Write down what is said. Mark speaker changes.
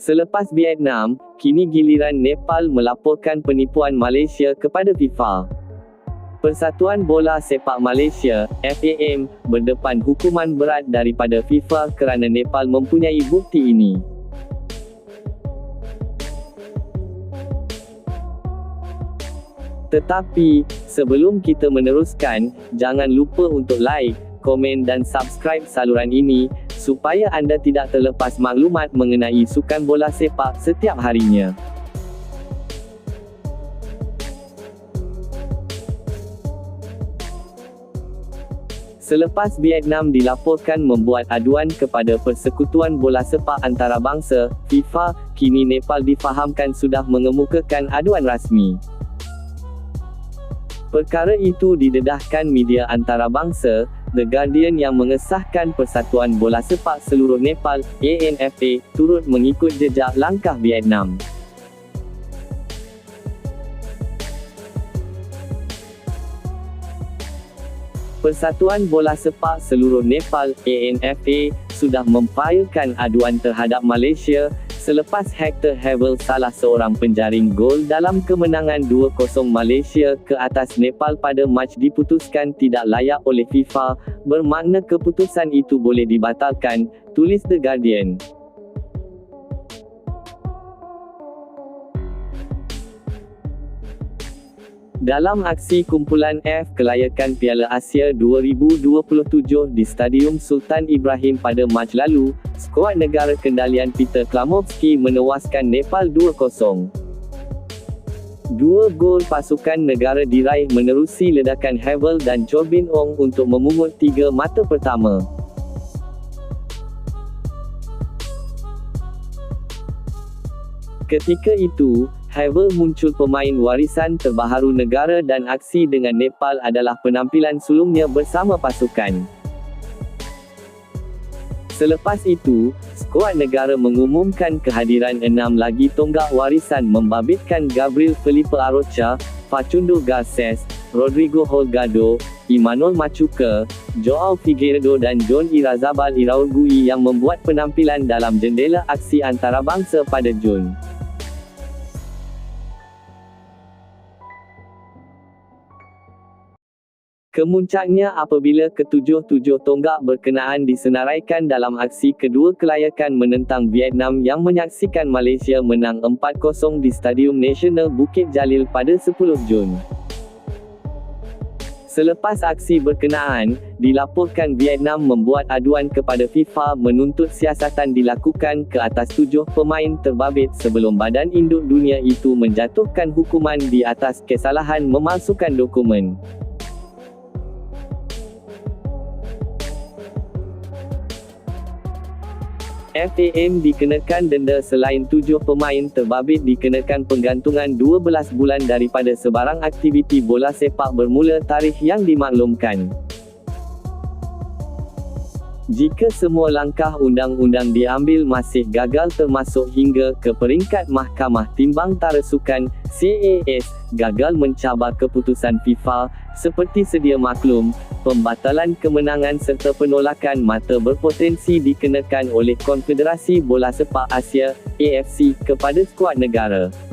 Speaker 1: Selepas Vietnam, kini giliran Nepal melaporkan penipuan Malaysia kepada FIFA. Persatuan Bola Sepak Malaysia, FAM, berdepan hukuman berat daripada FIFA kerana Nepal mempunyai bukti ini. Tetapi, sebelum kita meneruskan, jangan lupa untuk like, komen dan subscribe saluran ini, supaya anda tidak terlepas maklumat mengenai sukan bola sepak setiap harinya. Selepas Vietnam dilaporkan membuat aduan kepada Persekutuan Bola Sepak Antarabangsa, FIFA, kini Nepal difahamkan sudah mengemukakan aduan rasmi. Perkara itu didedahkan media antarabangsa, The Guardian yang mengesahkan Persatuan Bola Sepak Seluruh Nepal, ANFA, turut mengikut jejak langkah Vietnam. Persatuan Bola Sepak Seluruh Nepal, ANFA, sudah memfailkan aduan terhadap Malaysia, Selepas Hector Havel salah seorang penjaring gol dalam kemenangan 2-0 Malaysia ke atas Nepal pada match diputuskan tidak layak oleh FIFA, bermakna keputusan itu boleh dibatalkan, tulis The Guardian. Dalam aksi kumpulan F kelayakan Piala Asia 2027 di Stadium Sultan Ibrahim pada Mac lalu, skuad negara kendalian Peter Klamovski menewaskan Nepal 2-0. Dua gol pasukan negara diraih menerusi ledakan Havel dan Chobin Ong untuk memungut tiga mata pertama. Ketika itu, Havel muncul pemain warisan terbaharu negara dan aksi dengan Nepal adalah penampilan sulungnya bersama pasukan. Selepas itu, skuad negara mengumumkan kehadiran enam lagi tonggak warisan membabitkan Gabriel Felipe Arocha, Facundo Garces, Rodrigo Holgado, Emmanuel Machuca, Joao Figueiredo dan John Irazabal Iraulgui yang membuat penampilan dalam jendela aksi antarabangsa pada Jun. Kemuncaknya apabila ketujuh-tujuh tonggak berkenaan disenaraikan dalam aksi kedua kelayakan menentang Vietnam yang menyaksikan Malaysia menang 4-0 di Stadium Nasional Bukit Jalil pada 10 Jun. Selepas aksi berkenaan, dilaporkan Vietnam membuat aduan kepada FIFA menuntut siasatan dilakukan ke atas tujuh pemain terbabit sebelum badan induk dunia itu menjatuhkan hukuman di atas kesalahan memalsukan dokumen. FAM dikenakan denda selain tujuh pemain terbabit dikenakan penggantungan 12 bulan daripada sebarang aktiviti bola sepak bermula tarikh yang dimaklumkan. Jika semua langkah undang-undang diambil masih gagal termasuk hingga ke peringkat Mahkamah Timbang Tara Sukan, CAS, gagal mencabar keputusan FIFA, seperti sedia maklum, pembatalan kemenangan serta penolakan mata berpotensi dikenakan oleh Konfederasi Bola Sepak Asia, AFC, kepada skuad negara.